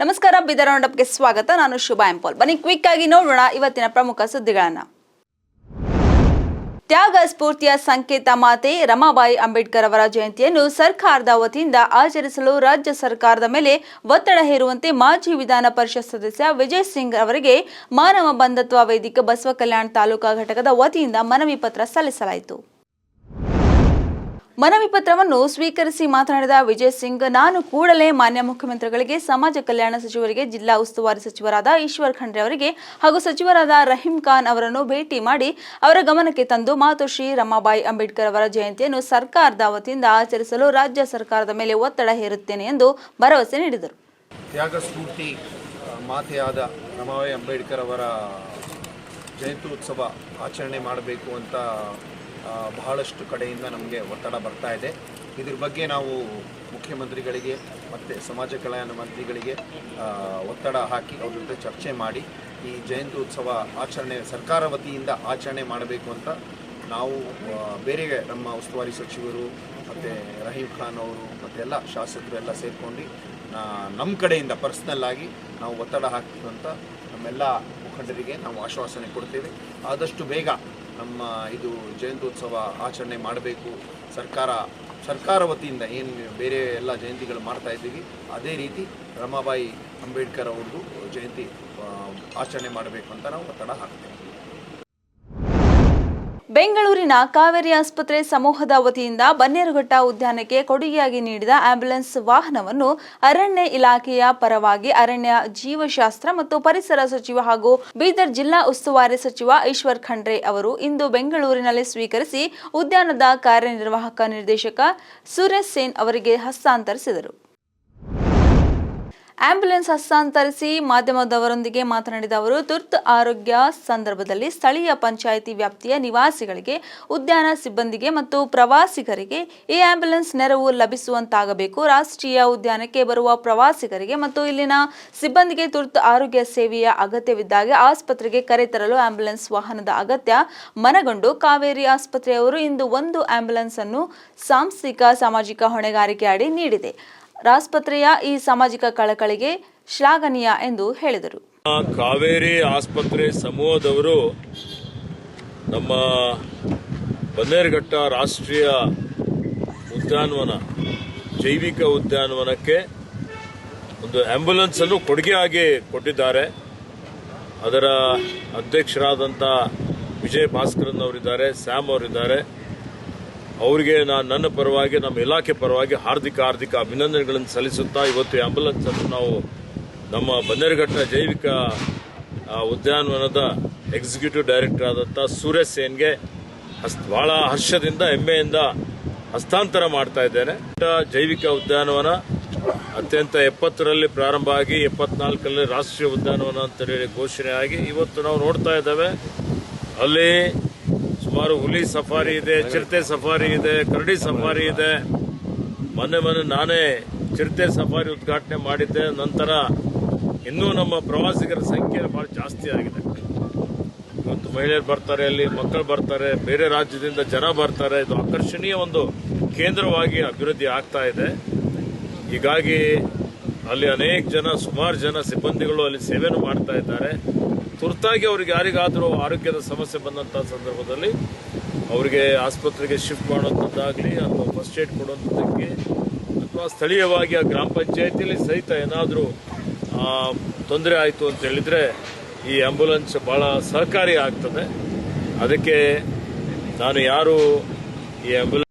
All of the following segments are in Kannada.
ನಮಸ್ಕಾರ, ಬಿದರ ಮಂಡಪಕ್ಕೆ ಸ್ವಾಗತ. ನಾನು ಶುಭ ಎಂಪೋಲ್ ಬನ್ನಿ ಕ್ವಿಕ್ ಆಗಿ ನೋಡೋಣ ಇವತ್ತಿನ ಪ್ರಮುಖ ಸುದ್ದಿಗಳನ್ನ. ತ್ಯಾಗ ಸ್ಫೂರ್ತಿಯ ಸಂಕೇತ ಮಾತೆ ರಮಾಬಾಯಿ ಅಂಬೇಡ್ಕರ್ ಅವರ ಜಯಂತಿಯನ್ನು ಸರ್ಕಾರದ ವತಿಯಿಂದ ಆಚರಿಸಲು ರಾಜ್ಯ ಸರ್ಕಾರದ ಮೇಲೆ ಒತ್ತಡ ಹೇರುವಂತೆ ಮಾಜಿ ವಿಧಾನ ಪರಿಷತ್ ಸದಸ್ಯ ವಿಜಯ್ ಸಿಂಗ್ ಅವರಿಗೆ ಮಾನವ ಬಂಧತ್ವ ವೇದಿಕೆ ಬಸವ ಕಲ್ಯಾಣ ತಾಲೂಕಾ ಘಟಕದ ವತಿಯಿಂದ ಮನವಿ ಪತ್ರ ಸಲ್ಲಿಸಲಾಯಿತು. ಮನವಿ ಪತ್ರವನ್ನು ಸ್ವೀಕರಿಸಿ ಮಾತನಾಡಿದ ವಿಜಯ್ ಸಿಂಗ್, ನಾನು ಕೂಡಲೇ ಮಾನ್ಯ ಮುಖ್ಯಮಂತ್ರಿಗಳಿಗೆ, ಸಮಾಜ ಕಲ್ಯಾಣ ಸಚಿವರಿಗೆ, ಜಿಲ್ಲಾ ಉಸ್ತುವಾರಿ ಸಚಿವರಾದ ಈಶ್ವರ್ ಖಂಡ್ರೆ ಅವರಿಗೆ ಹಾಗೂ ಸಚಿವರಾದ ರಹೀಂ ಖಾನ್ ಅವರನ್ನು ಭೇಟಿ ಮಾಡಿ ಅವರ ಗಮನಕ್ಕೆ ತಂದು ಮಾತುಶ್ರೀ ರಮಾಬಾಯಿ ಅಂಬೇಡ್ಕರ್ ಅವರ ಜಯಂತಿಯನ್ನು ಸರ್ಕಾರದ ವತಿಯಿಂದ ಆಚರಿಸಲು ರಾಜ್ಯ ಸರ್ಕಾರದ ಮೇಲೆ ಒತ್ತಡ ಹೇರುತ್ತೇನೆ ಎಂದು ಭರವಸೆ ನೀಡಿದರು. ತ್ಯಾಗ ಸ್ಫೂರ್ತಿ ಮಾತೆಯಾದ ರಮಾಬಾಯಿ ಅಂಬೇಡ್ಕರ್ ಅವರ ಜಯಂತ್ಯುತ್ಸವ ಆಚರಣೆ ಮಾಡಬೇಕು ಅಂತ ಬಹಳಷ್ಟು ಕಡೆಯಿಂದ ನಮಗೆ ಒತ್ತಡ ಬರ್ತಾ ಇದೆ. ಇದ್ರ ಬಗ್ಗೆ ನಾವು ಮುಖ್ಯಮಂತ್ರಿಗಳಿಗೆ ಮತ್ತು ಸಮಾಜ ಕಲ್ಯಾಣ ಮಂತ್ರಿಗಳಿಗೆ ಒತ್ತಡ ಹಾಕಿ ಅವ್ರ ಜೊತೆ ಚರ್ಚೆ ಮಾಡಿ, ಈ ಜಯಂತಿ ಉತ್ಸವ ಆಚರಣೆ ಸರ್ಕಾರ ವತಿಯಿಂದ ಆಚರಣೆ ಮಾಡಬೇಕು ಅಂತ ನಾವು ಬೇರೆ ನಮ್ಮ ಉಸ್ತುವಾರಿ ಸಚಿವರು, ಮತ್ತು ರಹೀಂ ಖಾನ್ ಅವರು ಮತ್ತೆಲ್ಲ ಶಾಸಕರು ಎಲ್ಲ ಸೇರಿಕೊಂಡು ನಮ್ಮ ಕಡೆಯಿಂದ ಪರ್ಸ್ನಲ್ ಆಗಿ ನಾವು ಒತ್ತಡ ಹಾಕ್ತೀವಿ ಅಂತ ನಮ್ಮೆಲ್ಲ ಮುಖಂಡರಿಗೆ ನಾವು ಆಶ್ವಾಸನೆ ಕೊಡ್ತೇವೆ. ಆದಷ್ಟು ಬೇಗ ನಮ್ಮ ಇದು ಜಯಂತ್ಯೋತ್ಸವ ಆಚರಣೆ ಮಾಡಬೇಕು. ಸರ್ಕಾರ ಸರ್ಕಾರ ವತಿಯಿಂದ ಏನು ಬೇರೆ ಎಲ್ಲ ಜಯಂತಿಗಳು ಮಾಡ್ತಾ ಇದ್ದೀವಿ. ಅದೇ ರೀತಿ ರಮಾಬಾಯಿ ಅಂಬೇಡ್ಕರ್ ಅವ್ರದ್ದು ಜಯಂತಿ ಆಚರಣೆ ಮಾಡಬೇಕು ಅಂತ ನಾವು ಒತ್ತಡ ಹಾಕ್ತೇವೆ. ಬೆಂಗಳೂರಿನ ಕಾವೇರಿ ಆಸ್ಪತ್ರೆ ಸಮೂಹದ ವತಿಯಿಂದ ಬನ್ನೇರುಘಟ್ಟ ಉದ್ಯಾನಕ್ಕೆ ಕೊಡುಗೆಯಾಗಿ ನೀಡಿದ ಆಂಬ್ಯುಲೆನ್ಸ್ ವಾಹನವನ್ನು ಅರಣ್ಯ ಇಲಾಖೆಯ ಪರವಾಗಿ ಅರಣ್ಯ ಜೀವಶಾಸ್ತ್ರ ಮತ್ತು ಪರಿಸರ ಸಚಿವ ಹಾಗೂ ಬೀದರ್ ಜಿಲ್ಲಾ ಉಸ್ತುವಾರಿ ಸಚಿವ ಈಶ್ವರ್ ಖಂಡ್ರೆ ಅವರು ಇಂದು ಬೆಂಗಳೂರಿನಲ್ಲಿ ಸ್ವೀಕರಿಸಿ ಉದ್ಯಾನದ ಕಾರ್ಯನಿರ್ವಾಹಕ ನಿರ್ದೇಶಕ ಸುರೇಶ್ ಸೇನ್ ಅವರಿಗೆ ಹಸ್ತಾಂತರಿಸಿದರು. ಆಂಬ್ಯುಲೆನ್ಸ್ ಹಸ್ತಾಂತರಿಸಿ ಮಾಧ್ಯಮದವರೊಂದಿಗೆ ಮಾತನಾಡಿದ ಅವರು, ತುರ್ತು ಆರೋಗ್ಯ ಸಂದರ್ಭದಲ್ಲಿ ಸ್ಥಳೀಯ ಪಂಚಾಯಿತಿ ವ್ಯಾಪ್ತಿಯ ನಿವಾಸಿಗಳಿಗೆ, ಉದ್ಯಾನ ಸಿಬ್ಬಂದಿಗೆ ಮತ್ತು ಪ್ರವಾಸಿಗರಿಗೆ ಈ ಆಂಬ್ಯುಲೆನ್ಸ್ ನೆರವು ಲಭಿಸುವಂತಾಗಬೇಕು. ರಾಷ್ಟ್ರೀಯ ಉದ್ಯಾನಕ್ಕೆ ಬರುವ ಪ್ರವಾಸಿಗರಿಗೆ ಮತ್ತು ಇಲ್ಲಿನ ಸಿಬ್ಬಂದಿಗೆ ತುರ್ತು ಆರೋಗ್ಯ ಸೇವೆಯ ಅಗತ್ಯವಿದ್ದಾಗ ಆಸ್ಪತ್ರೆಗೆ ಕರೆತರಲು ಆಂಬ್ಯುಲೆನ್ಸ್ ವಾಹನದ ಅಗತ್ಯ. ಮನಗೊಂಡು ಕಾವೇರಿ ಆಸ್ಪತ್ರೆಯವರು ಇಂದು ಒಂದು ಆಂಬ್ಯುಲೆನ್ಸ್ ಅನ್ನು ಸಾಂಸ್ಥಿಕ, ಸಾಮಾಜಿಕ ಹೊಣೆಗಾರಿಕೆ ಅಡಿ ನೀಡಿದೆ. ಆಸ್ಪತ್ರೆಯ ಈ ಸಾಮಾಜಿಕ ಕಳಕಳಿಗೆ ಶ್ಲಾಘನೀಯ ಎಂದು ಹೇಳಿದರು. ಕಾವೇರಿ ಆಸ್ಪತ್ರೆ ಸಮೂಹದವರು ನಮ್ಮ ಬನ್ನೇರುಘಟ್ಟ ರಾಷ್ಟ್ರೀಯ ಉದ್ಯಾನವನ, ಜೈವಿಕ ಉದ್ಯಾನವನಕ್ಕೆ ಒಂದು ಆಂಬ್ಯುಲೆನ್ಸ್ ಅನ್ನು ಕೊಡುಗೆಯಾಗಿ ಕೊಟ್ಟಿದ್ದಾರೆ. ಅದರ ಅಧ್ಯಕ್ಷರಾದಂಥ ವಿಜಯ್ ಭಾಸ್ಕರನ್ ಅವರಿದ್ದಾರೆ, ಸ್ಯಾಮ್ ಅವರಿದ್ದಾರೆ. ಅವರಿಗೆ ನಾನು ನನ್ನ ಪರವಾಗಿ, ನಮ್ಮ ಇಲಾಖೆ ಪರವಾಗಿ ಹಾರ್ದಿಕ ಹಾರ್ದಿಕ ಅಭಿನಂದನೆಗಳನ್ನು ಸಲ್ಲಿಸುತ್ತಾ ಇವತ್ತು ಈ ಆಂಬ್ಯುಲೆನ್ಸ್ ಅನ್ನು ನಾವು ನಮ್ಮ ಬನ್ನೇರುಘಟ್ಟ ಜೈವಿಕ ಉದ್ಯಾನವನದ ಎಕ್ಸಿಕ್ಯೂಟಿವ್ ಡೈರೆಕ್ಟರ್ ಆದಂಥ ಸುರೇಶ್ ಸೇನ್ಗೆ ಹಸ್, ಬಹಳ ಹರ್ಷದಿಂದ, ಹೆಮ್ಮೆಯಿಂದ ಹಸ್ತಾಂತರ ಮಾಡ್ತಾ ಇದ್ದೇನೆ. ಜೈವಿಕ ಉದ್ಯಾನವನ ಅತ್ಯಂತ ಎಪ್ಪತ್ತರಲ್ಲಿ ಪ್ರಾರಂಭ ಆಗಿ, ಎಪ್ಪತ್ನಾಲ್ಕರಲ್ಲಿ ರಾಷ್ಟ್ರೀಯ ಉದ್ಯಾನವನ ಅಂತ ಹೇಳಿ ಘೋಷಣೆ ಆಗಿ ಇವತ್ತು ನಾವು ನೋಡ್ತಾ ಇದ್ದೇವೆ. ಅಲ್ಲಿ ಸುಮಾರು ಹುಲಿ ಸಫಾರಿ ಇದೆ, ಚಿರತೆ ಸಫಾರಿ ಇದೆ, ಕರಡಿ ಸಫಾರಿ ಇದೆ. ಮೊನ್ನೆ ಮೊನ್ನೆ ನಾನೇ ಚಿರತೆ ಸಫಾರಿ ಉದ್ಘಾಟನೆ ಮಾಡಿದ್ದೆ. ನಂತರ ಇನ್ನೂ ನಮ್ಮ ಪ್ರವಾಸಿಗರ ಸಂಖ್ಯೆ ಬಹಳ ಜಾಸ್ತಿ ಆಗಿದೆ. ಇವತ್ತು ಮಹಿಳೆಯರು ಬರ್ತಾರೆ, ಅಲ್ಲಿ ಮಕ್ಕಳು ಬರ್ತಾರೆ, ಬೇರೆ ರಾಜ್ಯದಿಂದ ಜನ ಬರ್ತಾರೆ. ಇದು ಆಕರ್ಷಣೀಯ ಒಂದು ಕೇಂದ್ರವಾಗಿ ಅಭಿವೃದ್ಧಿ ಆಗ್ತಾ ಇದೆ. ಹೀಗಾಗಿ ಅಲ್ಲಿ ಅನೇಕ ಜನ, ಸುಮಾರು ಜನ ಸಿಬ್ಬಂದಿಗಳು ಅಲ್ಲಿ ಸೇವೆಯನ್ನು ಮಾಡ್ತಾ ಇದ್ದಾರೆ. ತುರ್ತಾಗಿ ಅವ್ರಿಗೆ ಯಾರಿಗಾದರೂ ಆರೋಗ್ಯದ ಸಮಸ್ಯೆ ಬಂದಂಥ ಸಂದರ್ಭದಲ್ಲಿ ಅವರಿಗೆ ಆಸ್ಪತ್ರೆಗೆ ಶಿಫ್ಟ್ ಮಾಡುವಂಥದ್ದಾಗಲಿ ಅಥವಾ ಫಸ್ಟ್ ಏಡ್ ಕೊಡುವಂತದ್ದಕ್ಕೆ ಅಥವಾ ಸ್ಥಳೀಯವಾಗಿ ಆ ಗ್ರಾಮ ಪಂಚಾಯತಿಯಲ್ಲಿ ಸಹಿತ ಏನಾದರೂ ತೊಂದರೆ ಆಯಿತು ಅಂತ ಹೇಳಿದ್ರೆ ಈ ಆಂಬ್ಯುಲೆನ್ಸ್ ಭಾಳ ಸಹಕಾರಿ ಆಗ್ತದೆ. ಅದಕ್ಕೆ ನಾನು ಯಾರು ಈ ಆಂಬ್ಯುಲೆನ್ಸ್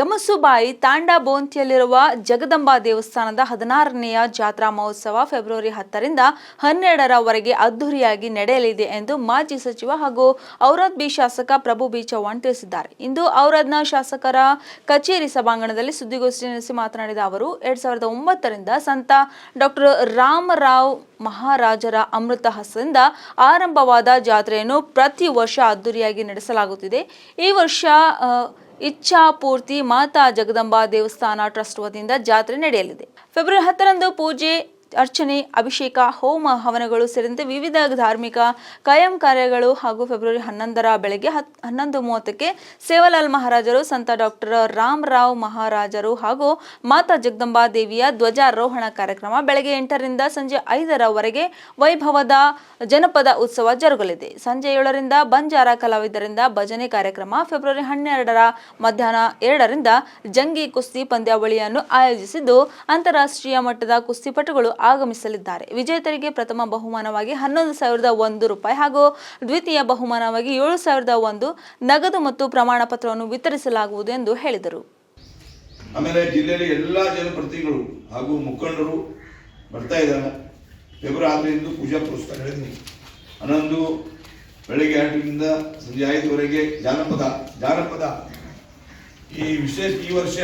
ಗಮಸುಬಾಯಿ ತಾಂಡಾ ಬೋಂತಿಯಲ್ಲಿರುವ ಜಗದಂಬಾ ದೇವಸ್ಥಾನದ ಹದಿನಾರನೆಯ ಜಾತ್ರಾ ಮಹೋತ್ಸವ ಫೆಬ್ರವರಿ ಹತ್ತರಿಂದ ಹನ್ನೆರಡರವರೆಗೆ ಅದ್ದೂರಿಯಾಗಿ ನಡೆಯಲಿದೆ ಎಂದು ಮಾಜಿ ಸಚಿವ ಹಾಗೂ ಔರಾದ್ ಬಿ ಶಾಸಕ ಪ್ರಭು ಬಿ ಚೌಹಾಣ್ ತಿಳಿಸಿದ್ದಾರೆ. ಇಂದು ಔರಾದ್ನ ಶಾಸಕರ ಕಚೇರಿ ಸಭಾಂಗಣದಲ್ಲಿ ಸುದ್ದಿಗೋಷ್ಠಿ ನಡೆಸಿ ಮಾತನಾಡಿದ ಅವರು, ಎರಡ್ ಸಾವಿರದ ಒಂಬತ್ತರಿಂದ ಸಂತ ಡಾಕ್ಟರ್ ರಾಮರಾವ್ ಮಹಾರಾಜರ ಅಮೃತ ಹಸ್ತದಿಂದ ಆರಂಭವಾದ ಜಾತ್ರೆಯನ್ನು ಪ್ರತಿ ವರ್ಷ ಅದ್ದೂರಿಯಾಗಿ ನಡೆಸಲಾಗುತ್ತಿದೆ. ಈ ವರ್ಷ ಇಚ್ಛಾಪೂರ್ತಿ ಮಾತಾ ಜಗದಂಬಾ ದೇವಸ್ಥಾನ ಟ್ರಸ್ಟ್ ವತಿಯಿಂದ ಜಾತ್ರೆ ನಡೆಯಲಿದೆ. ಫೆಬ್ರವರಿ ಹತ್ತರಂದು ಪೂಜೆ ಅರ್ಚನೆ, ಅಭಿಷೇಕ, ಹೋಮ, ಹವನಗಳು ಸೇರಿದಂತೆ ವಿವಿಧ ಧಾರ್ಮಿಕ ಕಾಯಂ ಕಾರ್ಯಗಳು ಹಾಗೂ ಫೆಬ್ರವರಿ ಹನ್ನೊಂದರ ಬೆಳಗ್ಗೆ ಹತ್, ಹನ್ನೊಂದು ಮೂವತ್ತಕ್ಕೆ ಸೇವಾಲಾಲ್ ಮಹಾರಾಜರು, ಸಂತ ಡಾಕ್ಟರ್ ರಾಮ್ ರಾವ್ ಮಹಾರಾಜರು ಹಾಗೂ ಮಾತಾ ಜಗದಂಬಾ ದೇವಿಯ ಧ್ವಜಾರೋಹಣ ಕಾರ್ಯಕ್ರಮ ಬೆಳಗ್ಗೆ ಎಂಟರಿಂದ ಸಂಜೆ ಐದರವರೆಗೆ ವೈಭವದ ಜನಪದ ಉತ್ಸವ ಜರುಗಲಿದೆ. ಸಂಜೆ ಏಳರಿಂದ ಬಂಜಾರ ಕಲಾವಿದರಿಂದ ಭಜನೆ ಕಾರ್ಯಕ್ರಮ, ಫೆಬ್ರವರಿ ಹನ್ನೆರಡರ ಮಧ್ಯಾಹ್ನ ಎರಡರಿಂದ ಜಂಗಿ ಕುಸ್ತಿ ಪಂದ್ಯಾವಳಿಯನ್ನು ಆಯೋಜಿಸಿದ್ದು, ಅಂತಾರಾಷ್ಟ್ರೀಯ ಮಟ್ಟದ ಕುಸ್ತಿಪಟುಗಳು ಆಗಮಿಸಲಿದ್ದಾರೆ. ವಿಜೇತರಿಗೆ ಪ್ರಥಮ ಬಹುಮಾನವಾಗಿ ಹನ್ನೊಂದು ಸಾವಿರದ ಒಂದು ರೂಪಾಯಿ ಹಾಗೂ ದ್ವಿತೀಯ ಬಹುಮಾನವಾಗಿ ಏಳು ಸಾವಿರದ ಒಂದು ನಗದು ಮತ್ತು ಪ್ರಮಾಣ ಪತ್ರವನ್ನು ವಿತರಿಸಲಾಗುವುದು ಎಂದು ಹೇಳಿದರು. ಆಮೇಲೆ ಜಿಲ್ಲೆಯಲ್ಲಿ ಎಲ್ಲ ಜನಪ್ರತಿನಿಧಿಗಳು ಹಾಗೂ ಮುಖಂಡರು ಬರ್ತಾ ಇದ್ದಾರೆ. ಫೆಬ್ರವರಿ ಆರರಿಂದ ಪೂಜಾ ಪುರಸ್ಕಾರ ಹೇಳಿದ್ದೀನಿ. ಹನ್ನೊಂದು ಬೆಳಗ್ಗೆ ಎಂಟರಿಂದ ಸಂಜೆ ಐದುವರೆಗೆ ಜಾನಪದ ಜಾನಪದ. ಈ ವಿಶೇಷ, ಈ ವರ್ಷ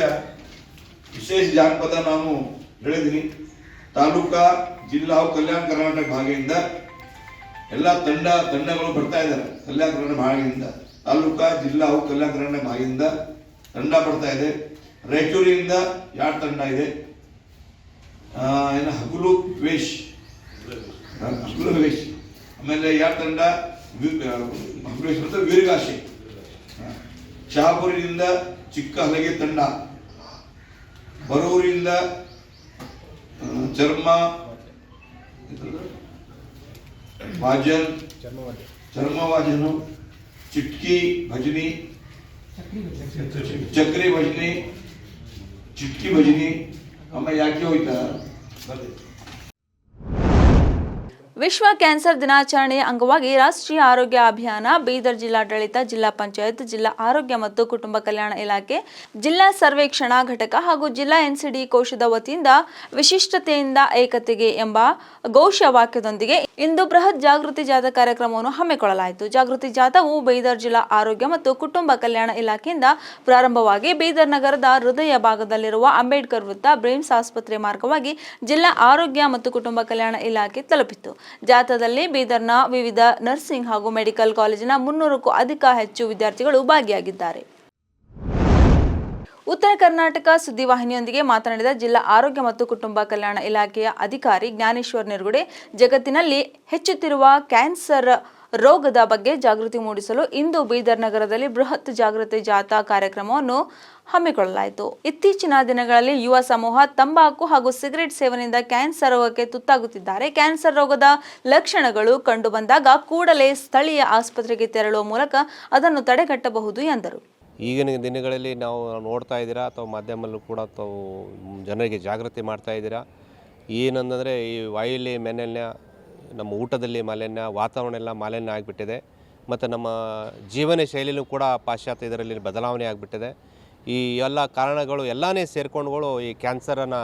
ವಿಶೇಷ ಜಾನಪದ ನಾನು ಹೇಳಿದ್ದೀನಿ. ತಾಲೂಕಾ ಜಿಲ್ಲಾ ಕಲ್ಯಾಣ ಕರ್ನಾಟಕ ಭಾಗದಿಂದ ಎಲ್ಲ ತಂಡ ತಂಡಗಳು ಬರ್ತಾ ಇದ್ದಾರೆ ಕಲ್ಯಾಣ ಕರ್ನಾಟಕ ಭಾಗದಿಂದ. ತಾಲೂಕಾ ಜಿಲ್ಲಾ ಕಲ್ಯಾಣ ಕರ್ನಾಟಕ ಭಾಗದಿಂದ ತಂಡ ಬರ್ತಾ ಇದೆ. ರಾಯಚೂರಿನಿಂದ ಎರಡು ತಂಡ ಇದೆ? ಏನು ಹಗುಲು ವೇಶ್ ಹಗುಲು ವೇಶ್ ಆಮೇಲೆ ಎರಡು ತಂಡ? ವಿ- ಆ, ಹಗುಲು ವೇಶ್ ಮತ್ತು ವೀರಗಾಶೆ ಶಹಾಪುರದಿಂದ ಚಿಕ್ಕ ಹಲಗೆ ತಂಡ. ಬರೂರಿಂದ જન્મા વાજન જન્મવાજનો ચિટકી ભજની ચક્રી ભજની ચિટકી ભજની અમે યાજ્ઞ હોય ત્યાં ವಿಶ್ವ ಕ್ಯಾನ್ಸರ್ ದಿನಾಚರಣೆಯ ಅಂಗವಾಗಿ ರಾಷ್ಟ್ರೀಯ ಆರೋಗ್ಯ ಅಭಿಯಾನ, ಬೀದರ್ ಜಿಲ್ಲಾಡಳಿತ, ಜಿಲ್ಲಾ ಪಂಚಾಯತ್, ಜಿಲ್ಲಾ ಆರೋಗ್ಯ ಮತ್ತು ಕುಟುಂಬ ಕಲ್ಯಾಣ ಇಲಾಖೆ, ಜಿಲ್ಲಾ ಸರ್ವೇಕ್ಷಣಾ ಘಟಕ ಹಾಗೂ ಜಿಲ್ಲಾ ಎನ್ಸಿಡಿ ಕೋಶದ ವತಿಯಿಂದ ವಿಶಿಷ್ಟತೆಯಿಂದ ಏಕತೆಗೆ ಎಂಬ ಘೋಷವಾಕ್ಯದೊಂದಿಗೆ ಇಂದು ಬೃಹತ್ ಜಾಗೃತಿ ಜಾಥಾ ಕಾರ್ಯಕ್ರಮವನ್ನು ಹಮ್ಮಿಕೊಳ್ಳಲಾಯಿತು. ಜಾಗೃತಿ ಜಾಥಾವು ಬೀದರ್ ಜಿಲ್ಲಾ ಆರೋಗ್ಯ ಮತ್ತು ಕುಟುಂಬ ಕಲ್ಯಾಣ ಇಲಾಖೆಯಿಂದ ಪ್ರಾರಂಭವಾಗಿ ಬೀದರ್ ನಗರದ ಹೃದಯ ಭಾಗದಲ್ಲಿರುವ ಅಂಬೇಡ್ಕರ್ ವೃತ್ತ ಬ್ರೇಮ್ಸ್ ಆಸ್ಪತ್ರೆ ಮಾರ್ಗವಾಗಿ ಜಿಲ್ಲಾ ಆರೋಗ್ಯ ಮತ್ತು ಕುಟುಂಬ ಕಲ್ಯಾಣ ಇಲಾಖೆ ತಲುಪಿತು ಜಾಥಾದಲ್ಲಿ ಬೀದರ್ನ ವಿವಿಧ ನರ್ಸಿಂಗ್ ಹಾಗೂ ಮೆಡಿಕಲ್ ಕಾಲೇಜಿನ ಮುನ್ನೂರಕ್ಕೂ ಅಧಿಕ ಹೆಚ್ಚು ವಿದ್ಯಾರ್ಥಿಗಳು ಭಾಗಿಯಾಗಿದ್ದಾರೆ. ಉತ್ತರ ಕರ್ನಾಟಕ ಸುದ್ದಿವಾಹಿನಿಯೊಂದಿಗೆ ಮಾತನಾಡಿದ ಜಿಲ್ಲಾ ಆರೋಗ್ಯ ಮತ್ತು ಕುಟುಂಬ ಕಲ್ಯಾಣ ಇಲಾಖೆಯ ಅಧಿಕಾರಿ ಜ್ಞಾನೇಶ್ವರ್ ನಿರ್ಗುಡೆ, ಜಗತ್ತಿನಲ್ಲಿ ಹೆಚ್ಚುತ್ತಿರುವ ಕ್ಯಾನ್ಸರ್ ರೋಗದ ಬಗ್ಗೆ ಜಾಗೃತಿ ಮೂಡಿಸಲು ಇಂದು ಬೀದರ್ ನಗರದಲ್ಲಿ ಬೃಹತ್ ಜಾಗೃತಿ ಜಾಥಾ ಕಾರ್ಯಕ್ರಮವನ್ನು ಹಮ್ಮಿಕೊಳ್ಳಲಾಯಿತು. ಇತ್ತೀಚಿನ ದಿನಗಳಲ್ಲಿ ಯುವ ಸಮೂಹ ತಂಬಾಕು ಹಾಗೂ ಸಿಗರೆಟ್ ಸೇವನೆಯಿಂದ ಕ್ಯಾನ್ಸರ್ ರೋಗಕ್ಕೆ ತುತ್ತಾಗುತ್ತಿದ್ದಾರೆ. ಕ್ಯಾನ್ಸರ್ ರೋಗದ ಲಕ್ಷಣಗಳು ಕಂಡುಬಂದಾಗ ಕೂಡಲೇ ಸ್ಥಳೀಯ ಆಸ್ಪತ್ರೆಗೆ ತೆರಳುವ ಮೂಲಕ ಅದನ್ನು ತಡೆಗಟ್ಟಬಹುದು ಎಂದರು. ಈಗಿನ ದಿನಗಳಲ್ಲಿ ನಾವು ನೋಡ್ತಾ ಇದ್ದೀರಾ ಅಥವಾ ಮಾಧ್ಯಮಲ್ಲೂ ಕೂಡ ತಾವು ಜನರಿಗೆ ಜಾಗೃತಿ ಮಾಡ್ತಾ ಇದ್ದೀರಾ? ಏನಂತಂದರೆ ಈ ವಾಯುಲಿ ಮಾಲಿನ್ಯ ನಮ್ಮ ಊಟದಲ್ಲಿ ಮಾಲಿನ್ಯ, ವಾತಾವರಣ ಎಲ್ಲ ಮಾಲಿನ್ಯ ಆಗಿಬಿಟ್ಟಿದೆ. ಮತ್ತು ನಮ್ಮ ಜೀವನ ಶೈಲಿಯೂ ಕೂಡ ಪಾಶ್ಚಾತ್ಯ ಇದರಲ್ಲಿ ಬದಲಾವಣೆ ಆಗಿಬಿಟ್ಟಿದೆ. ಈ ಎಲ್ಲ ಕಾರಣಗಳು ಎಲ್ಲನೇ ಸೇರಿಕೊಂಡುಗಳು ಈ ಕ್ಯಾನ್ಸರನ್ನು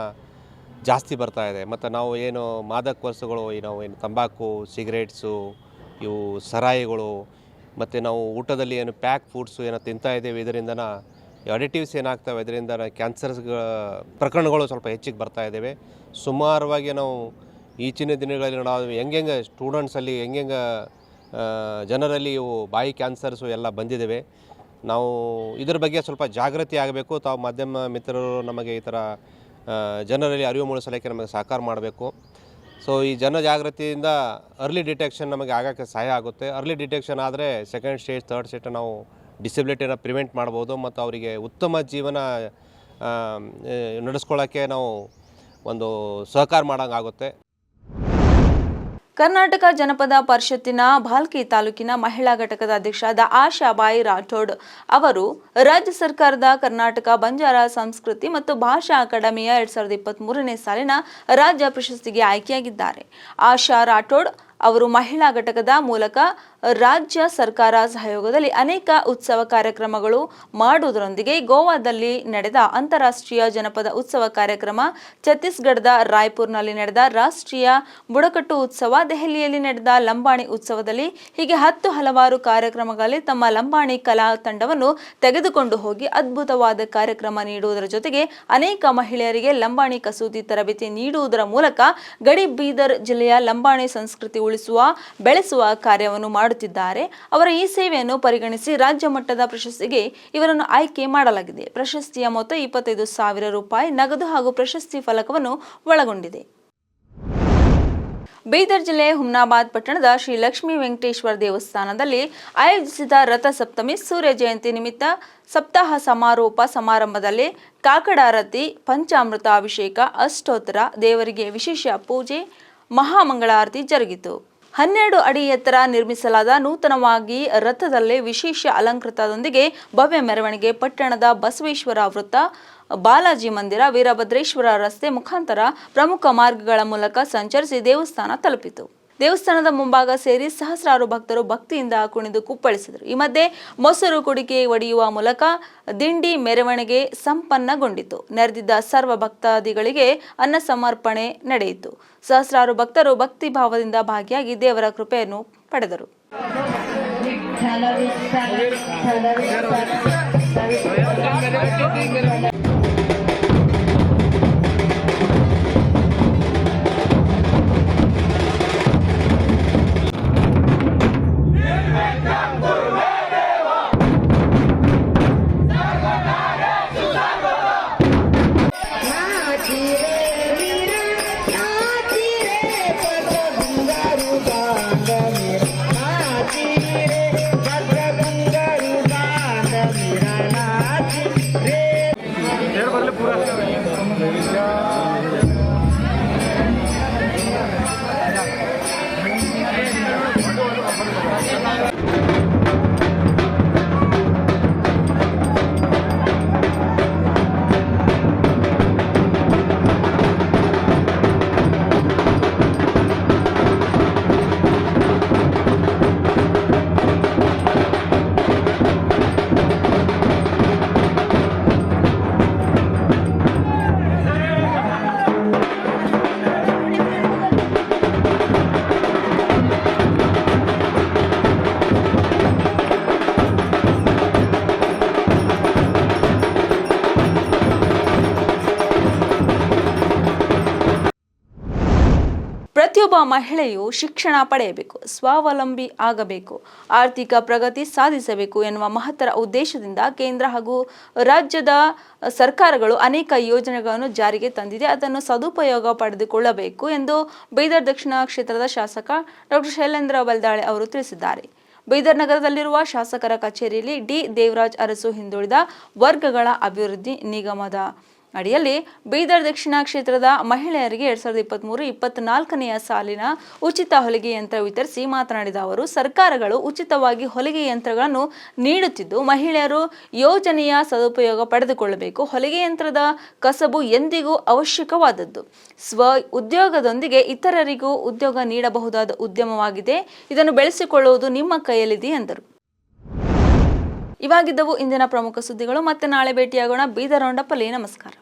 ಜಾಸ್ತಿ ಬರ್ತಾ ಇದೆ. ಮತ್ತು ನಾವು ಏನು ಮಾದಕ ವಸ್ತುಗಳು, ಈ ನಾವು ಏನು ತಂಬಾಕು, ಸಿಗರೇಟ್ಸು, ಇವು ಸರಾಯಿಗಳು, ಮತ್ತು ನಾವು ಊಟದಲ್ಲಿ ಏನು ಪ್ಯಾಕ್ ಫುಡ್ಸು ಏನೋ ತಿಂತಾ ಇದ್ದೇವೆ, ಇದರಿಂದನ ಅಡಿಟಿವ್ಸ್ ಏನಾಗ್ತವೆ ಇದರಿಂದ ಕ್ಯಾನ್ಸರ್ಸ್ ಪ್ರಕರಣಗಳು ಸ್ವಲ್ಪ ಹೆಚ್ಚಿಗೆ ಬರ್ತಾ ಇದ್ದೇವೆ. ಸುಮಾರವಾಗಿ ನಾವು ಈಚಿನ ದಿನಗಳಲ್ಲಿ ನಾವು ಹೆಂಗೆಂಗೆ ಸ್ಟೂಡೆಂಟ್ಸಲ್ಲಿ ಹೆಂಗೆಂಗೆ ಜನರಲ್ಲಿ ಇವು ಬಾಯಿ ಕ್ಯಾನ್ಸರ್ಸು ಎಲ್ಲ ಬಂದಿದ್ದಾವೆ ನಾವು ಇದ್ರ ಬಗ್ಗೆ ಸ್ವಲ್ಪ ಜಾಗೃತಿ ಆಗಬೇಕು. ತಾವು ಮಾಧ್ಯಮ ಮಿತ್ರರು ನಮಗೆ ಈ ಥರ ಜನರಲ್ಲಿ ಅರಿವು ಮೂಡಿಸಲಿಕ್ಕೆ ನಮಗೆ ಸಹಕಾರ ಮಾಡಬೇಕು. ಸೊ ಈ ಜನ ಜಾಗೃತಿಯಿಂದ ಅರ್ಲಿ ಡಿಟೆಕ್ಷನ್ ನಮಗೆ ಆಗೋಕ್ಕೆ ಸಹಾಯ ಆಗುತ್ತೆ. ಅರ್ಲಿ ಡಿಟೆಕ್ಷನ್ ಆದರೆ ಸೆಕೆಂಡ್ ಸ್ಟೇಜ್ ಥರ್ಡ್ ಸ್ಟೇಜ್ ನಾವು ಡಿಸಬಿಲಿಟಿನ ಪ್ರಿವೆಂಟ್ ಮಾಡ್ಬೋದು ಮತ್ತು ಅವರಿಗೆ ಉತ್ತಮ ಜೀವನ ನಡೆಸ್ಕೊಳ್ಳೋಕ್ಕೆ ನಾವು ಒಂದು ಸಹಕಾರ ಮಾಡೋಂಗಾಗುತ್ತೆ. ಕರ್ನಾಟಕ ಜನಪದ ಪರಿಷತ್ತಿನ ಭಾಲ್ಕಿ ತಾಲೂಕಿನ ಮಹಿಳಾ ಘಟಕದ ಅಧ್ಯಕ್ಷರಾದ ಆಶಾಬಾಯಿ ರಾಠೋಡ್ ಅವರು ರಾಜ್ಯ ಸರ್ಕಾರದ ಕರ್ನಾಟಕ ಬಂಜಾರ ಸಂಸ್ಕೃತಿ ಮತ್ತು ಭಾಷಾ ಅಕಾಡೆಮಿಯ ಎರಡ್ ಸಾವಿರದ ಇಪ್ಪತ್ತ್ ಮೂರನೇ ಸಾಲಿನ ರಾಜ್ಯ ಪ್ರಶಸ್ತಿಗೆ ಆಯ್ಕೆಯಾಗಿದ್ದಾರೆ. ಆಶಾ ರಾಠೋಡ್ ಅವರು ಮಹಿಳಾ ಘಟಕದ ಮೂಲಕ ರಾಜ್ಯ ಸರ್ಕಾರ ಸಹಯೋಗದಲ್ಲಿ ಅನೇಕ ಉತ್ಸವ ಕಾರ್ಯಕ್ರಮಗಳು ಮಾಡುವುದರೊಂದಿಗೆ ಗೋವಾದಲ್ಲಿ ನಡೆದ ಅಂತಾರಾಷ್ಟ್ರೀಯ ಜನಪದ ಉತ್ಸವ ಕಾರ್ಯಕ್ರಮ ಛತ್ತೀಸ್ಗಢದ ರಾಯ್ಪುರ್ನಲ್ಲಿ ನಡೆದ ರಾಷ್ಟ್ರೀಯ ಬುಡಕಟ್ಟು ಉತ್ಸವ, ದೆಹಲಿಯಲ್ಲಿ ನಡೆದ ಲಂಬಾಣಿ ಉತ್ಸವದಲ್ಲಿ ಹೀಗೆ ಹತ್ತು ಹಲವಾರು ಕಾರ್ಯಕ್ರಮಗಳಲ್ಲಿ ತಮ್ಮ ಲಂಬಾಣಿ ಕಲಾ ತಂಡವನ್ನು ತೆಗೆದುಕೊಂಡು ಹೋಗಿ ಅದ್ಭುತವಾದ ಕಾರ್ಯಕ್ರಮ ನೀಡುವುದರ ಜೊತೆಗೆ ಅನೇಕ ಮಹಿಳೆಯರಿಗೆ ಲಂಬಾಣಿ ಕಸೂತಿ ತರಬೇತಿ ನೀಡುವುದರ ಮೂಲಕ ಗಡಿ ಬೀದರ್ ಜಿಲ್ಲೆಯ ಲಂಬಾಣಿ ಸಂಸ್ಕೃತಿ ಉಳಿಸುವ ಬೆಳೆಸುವ ಕಾರ್ಯವನ್ನು ಮಾಡುತ್ತಿದ್ದಾರೆ. ಅವರ ಈ ಸೇವೆಯನ್ನು ಪರಿಗಣಿಸಿ ರಾಜ್ಯ ಮಟ್ಟದ ಪ್ರಶಸ್ತಿಗೆ ಇವರನ್ನು ಆಯ್ಕೆ ಮಾಡಲಾಗಿದೆ. ಪ್ರಶಸ್ತಿಯ ಮೊತ್ತ ಇಪ್ಪತ್ತೈದು ಸಾವಿರ ರೂಪಾಯಿ ನಗದು ಹಾಗೂ ಪ್ರಶಸ್ತಿ ಫಲಕವನ್ನು ಒಳಗೊಂಡಿದೆ. ಬೀದರ್ ಜಿಲ್ಲೆ ಹುಮ್ನಾಬಾದ್ ಪಟ್ಟಣದ ಶ್ರೀ ಲಕ್ಷ್ಮೀ ವೆಂಕಟೇಶ್ವರ ದೇವಸ್ಥಾನದಲ್ಲಿ ಆಯೋಜಿಸಿದ ರಥ ಸಪ್ತಮಿ ಸೂರ್ಯ ಜಯಂತಿ ನಿಮಿತ್ತ ಸಪ್ತಾಹ ಸಮಾರೋಪ ಸಮಾರಂಭದಲ್ಲಿ ಕಾಕಡಾರತಿ ಪಂಚಾಮೃತ ಅಭಿಷೇಕ ಅಷ್ಟೋತ್ತರ, ದೇವರಿಗೆ ವಿಶೇಷ ಪೂಜೆ ಮಹಾಮಂಗಳಾರತಿ ಜರುಗಿತು. ಹನ್ನೆರಡು ಅಡಿ ಎತ್ತರ ನಿರ್ಮಿಸಲಾದ ನೂತನವಾಗಿ ರಥದಲ್ಲಿ ವಿಶೇಷ ಅಲಂಕೃತದೊಂದಿಗೆ ಭವ್ಯ ಮೆರವಣಿಗೆ ಪಟ್ಟಣದ ಬಸವೇಶ್ವರ ವೃತ್ತ, ಬಾಲಾಜಿ ಮಂದಿರ, ವೀರಭದ್ರೇಶ್ವರ ರಸ್ತೆ ಮುಖಾಂತರ ಪ್ರಮುಖ ಮಾರ್ಗಗಳ ಮೂಲಕ ಸಂಚರಿಸಿ ದೇವಸ್ಥಾನ ತಲುಪಿತು. ದೇವಸ್ಥಾನದ ಮುಂಭಾಗ ಸೇರಿ ಸಹಸ್ರಾರು ಭಕ್ತರು ಭಕ್ತಿಯಿಂದ ಕುಣಿದು ಕುಪ್ಪಳಿಸಿದರು. ಈ ಮಧ್ಯೆ ಮೊಸರು ಕುಡಿಕೆ ಒಡೆಯುವ ಮೂಲಕ ದಿಂಡಿ ಮೆರವಣಿಗೆ ಸಂಪನ್ನಗೊಂಡಿತು. ನೆರೆದಿದ್ದ ಸರ್ವ ಭಕ್ತಾದಿಗಳಿಗೆ ಅನ್ನ ಸಮರ್ಪಣೆ ನಡೆಯಿತು. ಸಹಸ್ರಾರು ಭಕ್ತರು ಭಕ್ತಿ ಭಾವದಿಂದ ಭಾಗಿಯಾಗಿ ದೇವರ ಕೃಪೆಯನ್ನು ಪಡೆದರು. ಮಹಿಳೆಯು ಶಿಕ್ಷಣ ಪಡೆಯಬೇಕು, ಸ್ವಾವಲಂಬಿ ಆಗಬೇಕು, ಆರ್ಥಿಕ ಪ್ರಗತಿ ಸಾಧಿಸಬೇಕು ಎನ್ನುವ ಮಹತ್ತರ ಉದ್ದೇಶದಿಂದ ಕೇಂದ್ರ ಹಾಗೂ ರಾಜ್ಯದ ಸರ್ಕಾರಗಳು ಅನೇಕ ಯೋಜನೆಗಳನ್ನು ಜಾರಿಗೆ ತಂದಿದೆ. ಅದನ್ನು ಸದುಪಯೋಗ ಪಡೆದುಕೊಳ್ಳಬೇಕು ಎಂದು ಬೀದರ್ ದಕ್ಷಿಣ ಕ್ಷೇತ್ರದ ಶಾಸಕ ಡಾಕ್ಟರ್ ಶೈಲೇಂದ್ರ ಬಲ್ದಾಳೆ ಅವರು ತಿಳಿಸಿದ್ದಾರೆ. ಬೀದರ್ ನಗರದಲ್ಲಿರುವ ಶಾಸಕರ ಕಚೇರಿಯಲ್ಲಿ ಡಿ. ದೇವರಾಜ್ ಅರಸು ಹಿಂದುಳಿದ ವರ್ಗಗಳ ಅಭಿವೃದ್ಧಿ ನಿಗಮದ ಅಡಿಯಲ್ಲಿ ಬೀದರ್ ದಕ್ಷಿಣ ಕ್ಷೇತ್ರದ ಮಹಿಳೆಯರಿಗೆ ಎರಡ್ ಸಾವಿರದ ಇಪ್ಪತ್ತ್ಮೂರು ಇಪ್ಪತ್ನಾಲ್ಕನೆಯ ಸಾಲಿನ ಉಚಿತ ಹೊಲಿಗೆ ಯಂತ್ರ ವಿತರಿಸಿ ಮಾತನಾಡಿದ ಅವರು, ಸರ್ಕಾರಗಳು ಉಚಿತವಾಗಿ ಹೊಲಿಗೆ ಯಂತ್ರಗಳನ್ನು ನೀಡುತ್ತಿದ್ದು, ಮಹಿಳೆಯರು ಯೋಜನೆಯ ಸದುಪಯೋಗ ಪಡೆದುಕೊಳ್ಳಬೇಕು. ಹೊಲಿಗೆ ಯಂತ್ರದ ಕಸಬು ಎಂದಿಗೂ ಅವಶ್ಯಕವಾದದ್ದು. ಸ್ವ ಉದ್ಯೋಗದೊಂದಿಗೆ ಇತರರಿಗೂ ಉದ್ಯೋಗ ನೀಡಬಹುದಾದ ಉದ್ಯಮವಾಗಿದೆ. ಇದನ್ನು ಬೆಳೆಸಿಕೊಳ್ಳುವುದು ನಿಮ್ಮ ಕೈಯಲ್ಲಿದೆ, ಎಂದರು. ಇವಾಗಿದ್ದವು ಇಂದಿನ ಪ್ರಮುಖ ಸುದ್ದಿಗಳು. ಮತ್ತೆ ನಾಳೆ ಭೇಟಿಯಾಗೋಣ. ಬೀದರ್ ರೌಂಡಪ್ಪಲ್ಲಿ ನಮಸ್ಕಾರ.